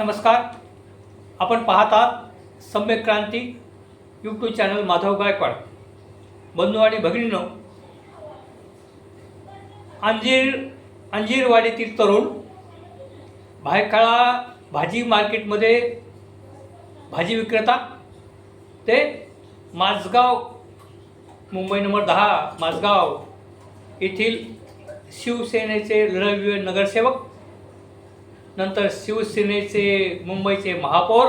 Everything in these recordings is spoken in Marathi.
नमस्कार. आपण पाहत आहात सम्यक क्रांती यूट्यूब चॅनल माधव गायकवाड. बंधू आणि भगिनीनो अंजीर अंजीरवाडीतील तरुण भायखळा भाजी मार्केटमध्ये भाजी विक्रेता ते माझगाव मुंबई नंबर दहा माझगाव येथील शिवसेनेचे लढवय नगरसेवक नंतर शिवसेनेचे मुंबईचे महापौर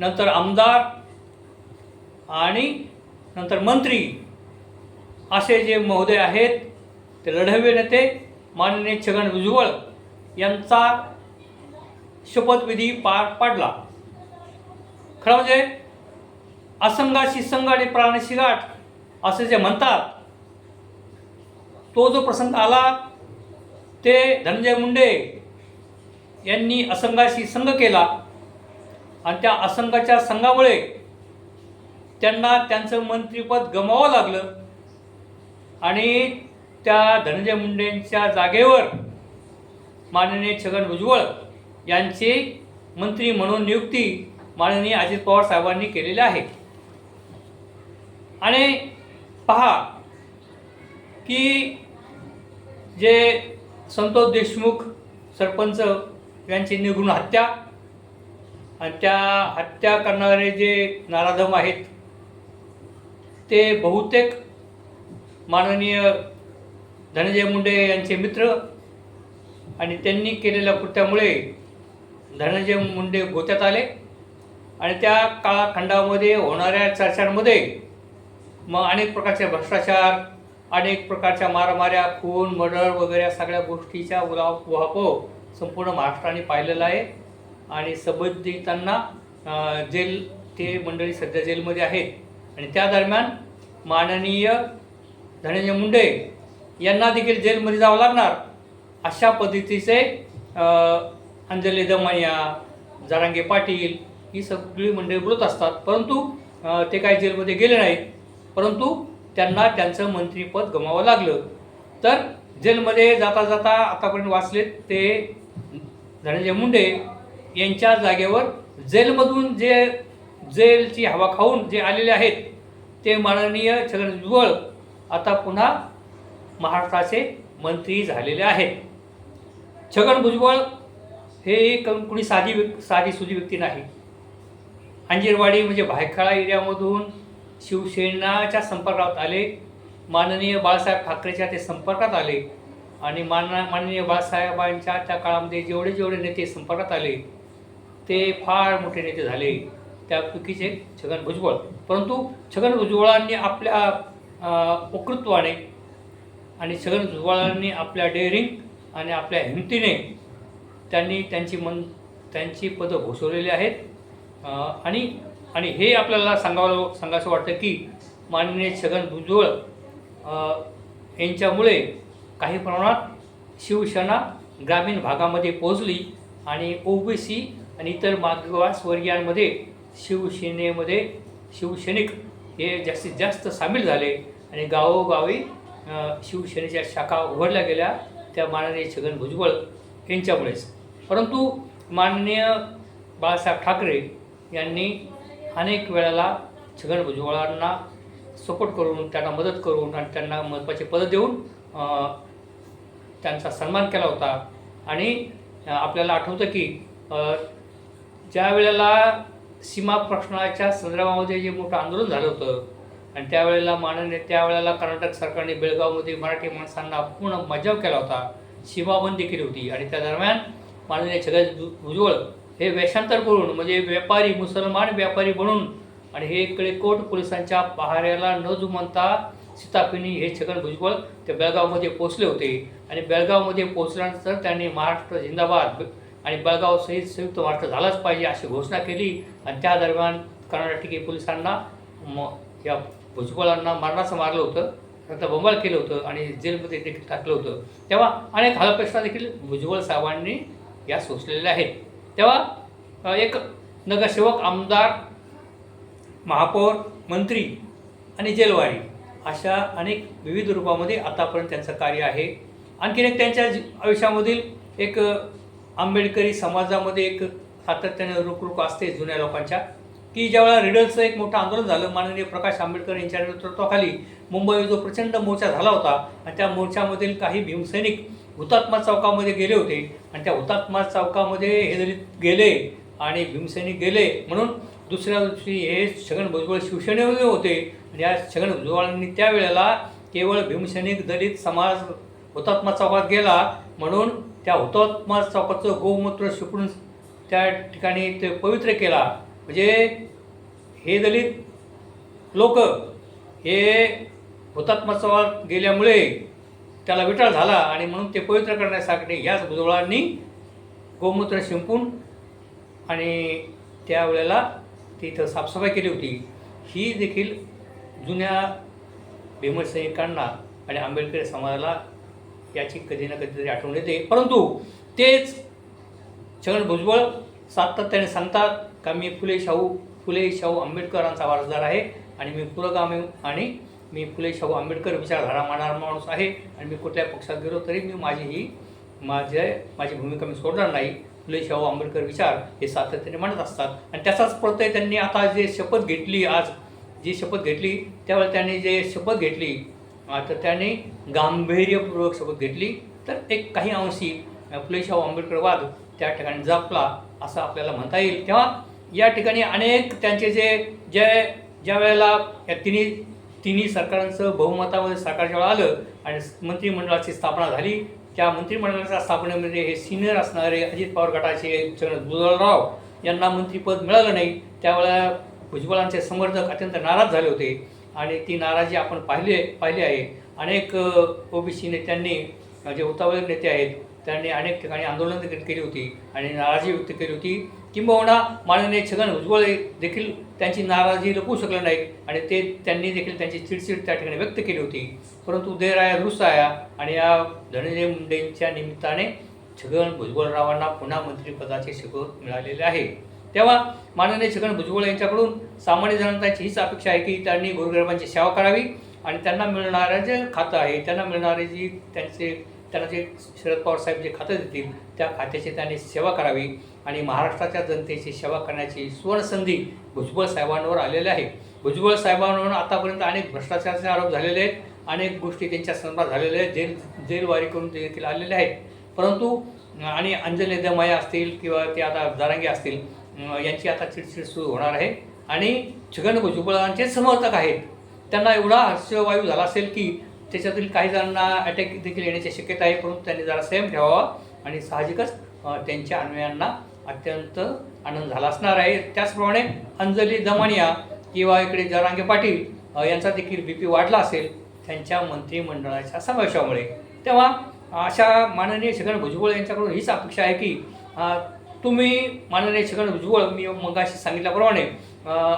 नंतर आमदार आणि नंतर मंत्री असे जे महोदय आहेत ते लढवे नेते माननीय छगन भुजबळ यांचा शपथविधी पार पाडला. खरं म्हणजे असंगाशी संघ आणि प्राणाशी गाठ असे जे म्हणतात तो जो प्रसंग आला ते धनंजय मुंडे यांनी असंघाशी संघ केला. आणि त्या असंघाच्या संघामुळे त्यांना त्यांचं मंत्रिपद गमावं लागलं. आणि त्या धनंजय मुंडेंच्या जागेवर माननीय छगन भुजबळ यांची मंत्री म्हणून नियुक्ती माननीय अजित पवार साहेबांनी केलेली आहे. आणि पहा की जे संतोष देशमुख सरपंच यांची निघून हत्या. आणि त्या हत्या करणारे जे नाराधम आहेत ते बहुतेक माननीय धनंजय मुंडे यांचे मित्र आणि त्यांनी केलेल्या कृत्यामुळे धनंजय मुंडे गोत्यात आले. आणि त्या काळखंडामध्ये होणाऱ्या चर्चांमध्ये मग अनेक प्रकारचे भ्रष्टाचार अनेक प्रकारच्या मारामाऱ्या खून मर्डर वगैरे सगळ्या गोष्टीच्या उला उहापोह संपूर्ण महाराष्ट्राने पाहिलेलं आहे. आणि संबंधितांना जेल ते मंडळी सध्या जेलमध्ये आहेत. आणि त्या दरम्यान माननीय धनंजय मुंडे यांना देखील जेलमध्ये जावं लागणार. अशा पद्धतीचे अंजली दमानिया जारांगे पाटील ही सगळी मंडळी बोलत असतात. परंतु ते काही जेलमध्ये गेले नाहीत. परंतु त्यांना त्यांचं मंत्रीपद गमावं लागलं. तर जेलमध्ये जाता जाता आतापर्यंत वाचलेत ते धनंजय मुंडे यांच्या जागेवर जेलमधून जे जेलची हवा खाऊन जे आलेले आहेत ते माननीय छगन भुजबळ आता पुन्हा महाराष्ट्राचे मंत्री झालेले आहेत. छगन भुजबळ हे एक कुणी साधी व्यक् साधी सुधी व्यक्ती नाही. अंजीरवाडी म्हणजे भायखळा एरियामधून शिवसेनाच्या संपर्कात आले माननीय बाळासाहेब ठाकरेच्या ते संपर्कात आले. आणि मान माननीय बाळासाहेबांच्या त्या काळामध्ये जेवढे जेवढे नेते संपर्कात आले ते फार मोठे नेते झाले. त्यापैकीचे छगन भुजबळ. परंतु छगन भुजबळांनी आपल्या वकृत्वाने वक्तृत्वाने आणि छगन भुजबळांनी आपल्या डेअरिंग आणि आपल्या हिमतीने त्यांनी त्यांची मन त्यांची पदं घोषवलेली आहेत. आणि आणि हे आपल्याला सांगावं सांगायचं वाटतं की माननीय छगन भुजबळ यांच्यामुळे काही प्रमाणात शिवसेना ग्रामीण भागामध्ये पोहोचली आणि ओबीसी आणि इतर मागासवर्गीयांमध्ये शिवसेनेमध्ये शिवसैनिक हे जास्तीत जास्त सामील झाले आणि गावोगावी शिवसेनेच्या शाखा उघडल्या गेल्या त्या माननीय छगन भुजबळ यांच्यामुळेच. परंतु माननीय बाळासाहेब ठाकरे यांनी अनेक वेळेला छगन भुजबळांना सपोर्ट करून त्यांना मदत करून आणि त्यांना महत्त्वाचे पदं देऊन त्यांचा सन्मान केला होता. आणि आपल्याला आठवतं की ज्या वेळेला सीमा प्रश्नाच्या संदर्भामध्ये जे मोठं आंदोलन झालं होतं आणि त्यावेळेला माननीय त्यावेळेला कर्नाटक सरकारने बेळगावमध्ये मराठी माणसांना पूर्ण मजाव केला होता सीमाबंदी केली होती. आणि त्या दरम्यान माननीय छगन भुजबळ हे वेषांतर करून म्हणजे व्यापारी मुसलमान व्यापारी बनून आणि हे इकडे कोट पोलिसांच्या पहाऱ्याला न जुमनता सीतापिनी हे छगन भुजबळ ते बेळगावमध्ये पोचले होते. आणि बेळगावमध्ये पोचल्यानंतर त्यांनी महाराष्ट्र जिंदाबाद आणि बेळगाव सहित संयुक्त महाराष्ट्र झालाच पाहिजे अशी घोषणा केली. आणि त्या दरम्यान कर्नाटकी पोलिसांना म या भुजबळांना मरणाचं मारलं होतं. नंतर बंबाळ केलं होतं आणि जेलमध्ये देखील टाकलं होतं. तेव्हा अनेक हालपेष्टा देखील भुजबळ साहेबांनी या सोसलेल्या आहेत. तेव्हा एक नगरसेवक आमदार महापौर मंत्री आणि जेलवाडी अशा अनेक विविध रूपामध्ये आतापर्यंत त्यांचं कार्य आहे. आणखीन एक त्यांच्या आयुष्यामधील एक आंबेडकरी समाजामध्ये एक सातत्याने रुखरुख असते जुन्या लोकांच्या की ज्यावेळेला रिडलचं एक मोठं आंदोलन झालं माननीय प्रकाश आंबेडकर यांच्या नेतृत्वाखाली मुंबईवर जो प्रचंड मोर्चा झाला होता आणि त्या मोर्चामधील काही भीमसैनिक हुतात्मा चौकामध्ये गेले होते आणि त्या हुतात्मा चौकामध्ये हे दलित गेले आणि भीमसैनिक गेले म्हणून दुसऱ्या दिवशी हे छगन भुजबळ शिवसेनेमध्ये होते. आणि या छगन भुजबळांनी त्यावेळेला केवळ भीमसैनिक दलित समाज हुतात्मा चौकात गेला. म्हणून त्या हुतात्मा चौकाचं गोमूत्र शिकून त्या ठिकाणी ते पवित्र केला. म्हणजे हे दलित लोक हे हुतात्मा चौकात गेल्यामुळे त्याला विटाळ झाला आणि म्हणून ते पवित्र करण्यासाठी ह्याच भुजबळांनी गोमूत्र शिंपून आणि त्यावेळेला तिथं साफसफाई केली होती ही देखील जुन्या भीमसैनिकांना आणि आंबेडकरी समाजाला याची कधी ना कधीतरी आठवण येते. परंतु तेच छगन भुजबळ सातत्याने सांगतात का मी फुले शाहू फुले शाहू आंबेडकरांचा वारसदार आहे आणि मी पुरोगामी आणि मी फुले शाहू आंबेडकर विचारधारा मानणारा माणूस आहे आणि मी कुठल्या पक्षात गेलो तरी मी माझी ही माझे माझी भूमिका मी सोडणार नाही. फुले शाहू आंबेडकर विचार हे सातत्याने म्हणत असतात. आणि त्याचाच प्रत्यय त्यांनी आता जे शपथ घेतली आज जी शपथ घेतली त्यावेळेला त्यांनी जे शपथ घेतली तर त्यांनी गांभीर्यपूर्वक शपथ घेतली. तर एक काही अंशी फुले शाहू आंबेडकरवाद त्या ठिकाणी जपला असं आपल्याला म्हणता येईल. तेव्हा या ठिकाणी अनेक त्यांचे जे जे ज्या वेळेला या तिन्ही तिन्ही सरकारांचं बहुमतामध्ये सरकार जेव्हा आलं आणि मंत्रिमंडळाची स्थापना झाली त्या मंत्रिमंडळाच्या स्थापनेमध्ये हे सिनियर असणारे अजित पवार गटाचे चरण भुजबळराव यांना मंत्रिपद मिळालं नाही. त्यावेळेला भुजबळांचे समर्थक अत्यंत नाराज झाले होते. आणि ती नाराजी आपण पाहिले पाहिली आहे. अनेक ओबीसी नेत्यांनी जे उतावळे नेते आहेत त्यांनी अनेक ठिकाणी आंदोलन केली होती आणि नाराजी व्यक्त केली होती. किंबहुना माननीय छगन भुजबळ देखील त्यांची नाराजी लपवू शकले नाहीत आणि ते त्यांनी देखील त्यांची चिडचिड त्या ठिकाणी व्यक्त केली होती. परंतु देर आया आया आणि या धनंजय मुंडेंच्या निमित्ताने छगन भुजबळरावांना पुन्हा मंत्रिपदाचे शिकव मिळालेले आहे. तेव्हा माननीय छगन भुजबळ यांच्याकडून सामान्य जनतांची हीच अपेक्षा आहे की त्यांनी गोरगरिबांची सेवा करावी आणि त्यांना मिळणारं जे खातं आहे त्यांना मिळणारे जी त्यांचे त्यांना जे शरद पवार साहेब जे खातं देतील त्या खात्याची त्यांनी सेवा करावी. आणि महाराष्ट्राच्या जनतेची सेवा करण्याची सुवर्णसंधी भुजबळ साहेबांवर आलेली आहे. भुजबळ साहेबांवर आतापर्यंत अनेक भ्रष्टाचाराचे आरोप झालेले आहेत. अनेक गोष्टी त्यांच्या संदर्भात झालेल्या आहेत. जेल जेलवारी करून ते देखील आलेले आहेत. परंतु आणि अंजली दमाया असतील किंवा ते आता जारांगे असतील यांची आता चिडचिड सुरू होणार आहे. आणि छगन भुजबळांचे समर्थक आहेत. त्यांना एवढा हर्षवायू झाला असेल की त्याच्यातील काही जणांना अटॅक देखील येण्याची शक्यता आहे. परंतु त्यांनी जरा संयम ठेवावा आणि साहजिकच त्यांच्या अन्वयांना अत्यंत आनंद झाला. असणार आहे. त्याचप्रमाणे अंजली दमानिया किंवा इकडे जरांगे पाटील यांचा देखील बी पी वाढला असेल त्यांच्या मंत्रिमंडळाच्या समावेशामुळे. तेव्हा अशा माननीय छगन भुजबळ यांच्याकडून हीच अपेक्षा आहे की तुम्ही माननीय छगन भुजबळ मी मगाशी सांगितल्याप्रमाणे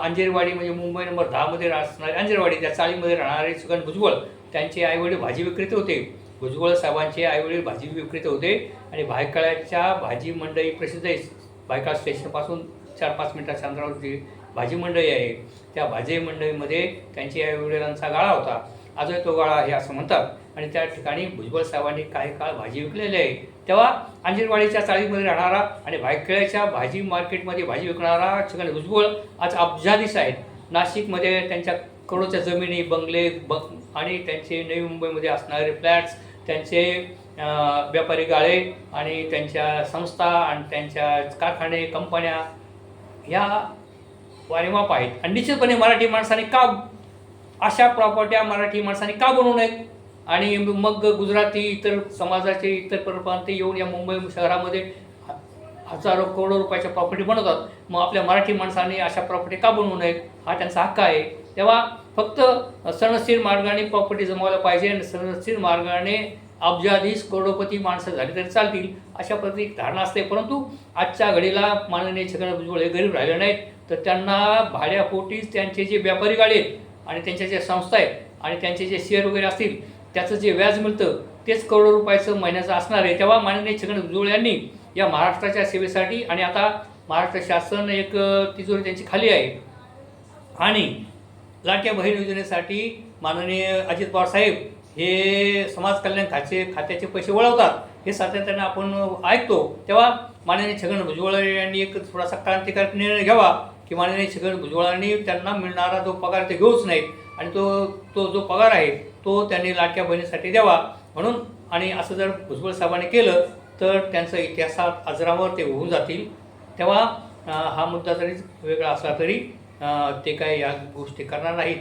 अंजेरवाडी म्हणजे मुंबई नंबर दहामध्ये असणारे अंजेरवाडी त्या चाळीमध्ये राहणारे छगन भुजबळ त्यांचे आईवडील भाजी विक्रेते होते. भुजबळ साहेबांचे आईवडील भाजी विक्रेते होते. आणि भायखळ्याच्या भाजी मंडई प्रसिद्ध बायका स्टेशनपासून चार पाच मिनिटाच्या अंतरावरती भाजी मंडई आहे. त्या भाजी मंडईमध्ये त्यांच्या आईवडिलांचा गाळा होता. आजही तो गाळा आहे असं म्हणतात. आणि त्या ठिकाणी भुजबळ साहेबांनी काही काळ भाजी विकलेली आहे. तेव्हा अंजीरवाडीच्या चाळीमध्ये राहणारा आणि भायखेळ्याच्या भाजी मार्केटमध्ये भाजी विकणारा छगन भुजबळ आज अब्जाधीश आहेत. नाशिकमध्ये त्यांच्या करोडच्या जमिनी बंगले ब आणि त्यांचे नवी मुंबईमध्ये असणारे फ्लॅट्स त्यांचे व्यापारी गाळे आणि त्यांच्या संस्था आणि त्यांच्या कारखाने कंपन्या ह्या वारेमाप आहेत. आणि निश्चितपणे मराठी माणसाने का अशा प्रॉपर्ट्या मराठी माणसाने का बनवू नयेत आणि मग गुजराती इतर समाजाचे इतर परप्रांतीय येऊन या मुंबई शहरामध्ये हजारो करोडो रुपयाच्या प्रॉपर्टी बनवतात. मग आपल्या मराठी माणसाने अशा प्रॉपर्टी का बनवू नयेत हा त्यांचा हक्क आहे. तेव्हा फक्त सणस्थिर मार्गाने प्रॉपर्टी जमवायला पाहिजे आणि सणस्थिर मार्गाने अब्जाधीश करोडोपती माणसं झाली तरी चालतील अशा पद्धती एक धारणा असते. परंतु आजच्या घडीला माननीय छगन भुजबळ हे गरीब राहिले नाहीत. तर त्यांना भाड्यापोटीच त्यांचे जे व्यापारी गाडी आहेत आणि त्यांच्या ज्या संस्था आहेत आणि त्यांचे जे शेअर वगैरे असतील त्याचं जे व्याज मिळतं तेच करोडो रुपयाचं महिन्याचं असणार आहे. तेव्हा माननीय छगन भुजबळ यांनी या महाराष्ट्राच्या सेवेसाठी आणि आता महाराष्ट्र शासन एक तिजोरी त्यांची खाली आहे. आणि लाट्या बहीण योजनेसाठी माननीय अजित पवार साहेब हे समाज कल्याण खाते खात्याचे पैसे वळवतात हे सातत्याने आपण ऐकतो. तेव्हा माननीय छगन भुजबळ यांनी एक थोडासा क्रांतिकारक निर्णय घ्यावा की माननीय छगन भुजबळांनी त्यांना मिळणारा जो पगार ते घेऊच नाहीत. आणि तो तो जो पगार आहे तो त्यांनी लाटक्या बहिणीसाठी द्यावा. म्हणून आणि असं जर भुजबळ साहेबांनी केलं तर त्यांचं इतिहासात आजरावर ते होऊन जातील. तेव्हा हा मुद्दा जरी वेगळा असला तरी ते काय या गोष्टी करणार नाहीत.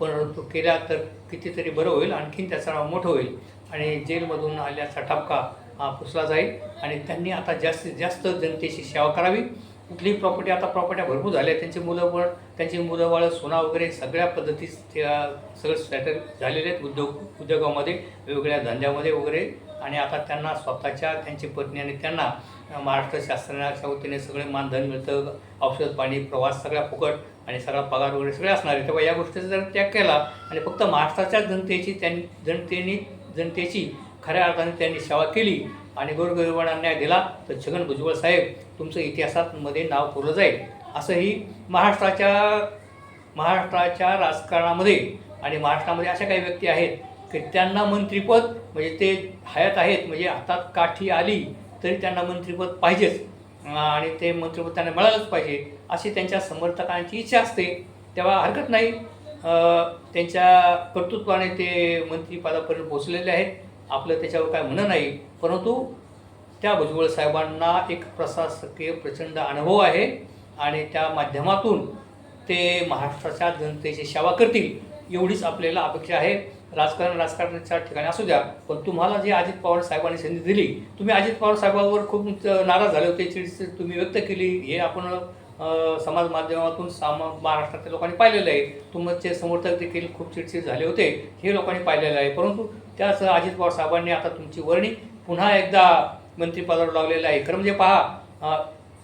परंतु केला तर कितीतरी बरं होईल आणखीन त्याचा नाव मोठं होईल. आणि जेलमधून आल्याचा ठपका हा पुसला जाईल. आणि त्यांनी आता जास्तीत जास्त जनतेची सेवा करावी. कुठलीही प्रॉपर्टी आता प्रॉपर्ट्या भरपूर झाल्या त्यांची मुलं पण त्यांची मुलं बाळ सोना वगैरे सगळ्या पद्धती त्या सगळं सेटल झालेले आहेत उद्योग उद्योगामध्ये वेगवेगळ्या धंद्यामध्ये वगैरे. आणि आता त्यांना स्वतःच्या त्यांची पत्नी आणि त्यांना महाराष्ट्र शासनाच्या वतीने सगळे मानधन मिळतं औषध पाणी प्रवास सगळ्या फुकट आणि सगळा पगार वगैरे सगळे असणार आहे तेव्हा या गोष्टीचा जर त्याग केला आणि फक्त महाराष्ट्राच्या जनतेची त्यां जनतेने जनतेची खऱ्या अर्थाने त्यांनी सेवा केली आणि गोरगरिबांना न्याय दिला तर छगन भुजबळ साहेब तुमचं इतिहासामध्ये नाव पुरलं जाईल. असंही महाराष्ट्राच्या महाराष्ट्राच्या राजकारणामध्ये आणि महाराष्ट्रामध्ये अशा काही व्यक्ती आहेत की त्यांना मंत्रिपद म्हणजे ते हयात आहेत म्हणजे हातात काठी आली तरी त्यांना मंत्रिपद पाहिजेच. आणि ते मंत्रिपद त्यांना मिळालंच पाहिजे अशी त्यांच्या समर्थकांची इच्छा असते. तेव्हा हरकत नाही. त्यांच्या कर्तृत्वाने ते मंत्रिपदापर्यंत पोचलेले आहेत. आपलं त्याच्यावर काय म्हणणं नाही परंतु त्या भुजबळ साहेबांना एक प्रशासकीय प्रचंड अनुभव आहे आणि त्या माध्यमातून ते महाराष्ट्राच्या जनतेची सेवा करतील एवढीच आपल्याला अपेक्षा आहे. राजकारण राजकारणाच्या ठिकाणी असू द्या पण तुम्हाला जे अजित पवार साहेबांनी संधी दिली तुम्ही अजित पवार साहेबांवर खूप नाराज झाले होते चिडचिड तुम्ही व्यक्त केली हे आपण समाज माध्यमातून सामा महाराष्ट्रातल्या लोकांनी पाहिलेलं आहे. तुमचे समर्थक देखील खूप चिडचिड झाले होते हे लोकांनी पाहिलेलं आहे. परंतु त्याच अजित पवार साहेबांनी आता तुमची वर्णी पुन्हा एकदा मंत्रिपदावर लावलेलं आहे. खरं म्हणजे पहा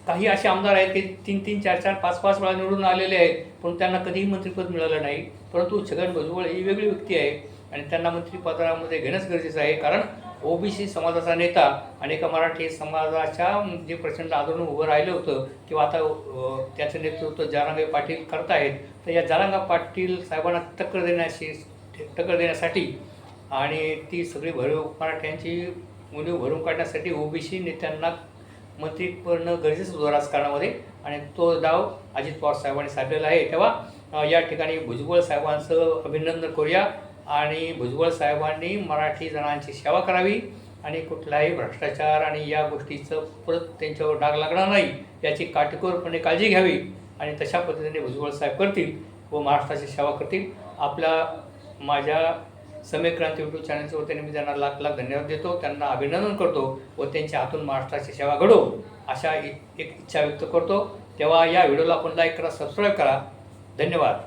काही असे आमदार आहेत की तीन तीन चार चार पाच पाच वेळा निवडून आलेले आहेत पण त्यांना कधीही मंत्रिपद मिळालं नाही. परंतु छगन भुजबळ ही वेगळी व्यक्ती आहे आणि त्यांना मंत्रिपदामध्ये घेणंच गरजेचं आहे. कारण ओबीसी समाजाचा नेता आणि एका मराठी समाजाच्या जे प्रचंड आंदोलन उभं राहिलं होतं किंवा आता त्याचं नेतृत्व जारांगे पाटील करतायत तर या जारांगा पाटील साहेबांना टक्कर देण्याशी टक्कर देण्यासाठी आणि ती सगळी भरीव मराठ्यांची उणीव भरून काढण्यासाठी ओबीसी नेत्यांना मंत्री करणं गरजेचं होतं राजकारणामध्ये. आणि तो डाव अजित पवार साहेबांनी साधलेला आहे. तेव्हा या ठिकाणी भुजबळ साहेबांचं अभिनंदन करूया. आणि भुजबळ साहेबांनी मराठी जणांची सेवा करावी आणि कुठलाही भ्रष्टाचार आणि या गोष्टीचं परत त्यांच्यावर डाग लागणार नाही याची काटेकोरपणे काळजी घ्यावी आणि तशा पद्धतीने भुजबळ साहेब करतील व महाराष्ट्राची सेवा करतील. आपल्या माझ्या समय क्रांती यूट्यूब चॅनलच्या वतीने मी त्यांना लाख लाख धन्यवाद देतो. त्यांना अभिनंदन करतो व त्यांच्या हातून महाराष्ट्राची सेवा घडो अशा एक इच्छा व्यक्त करतो. तेव्हा या व्हिडिओला आपण लाईक करा सबस्क्राईब करा. धन्यवाद.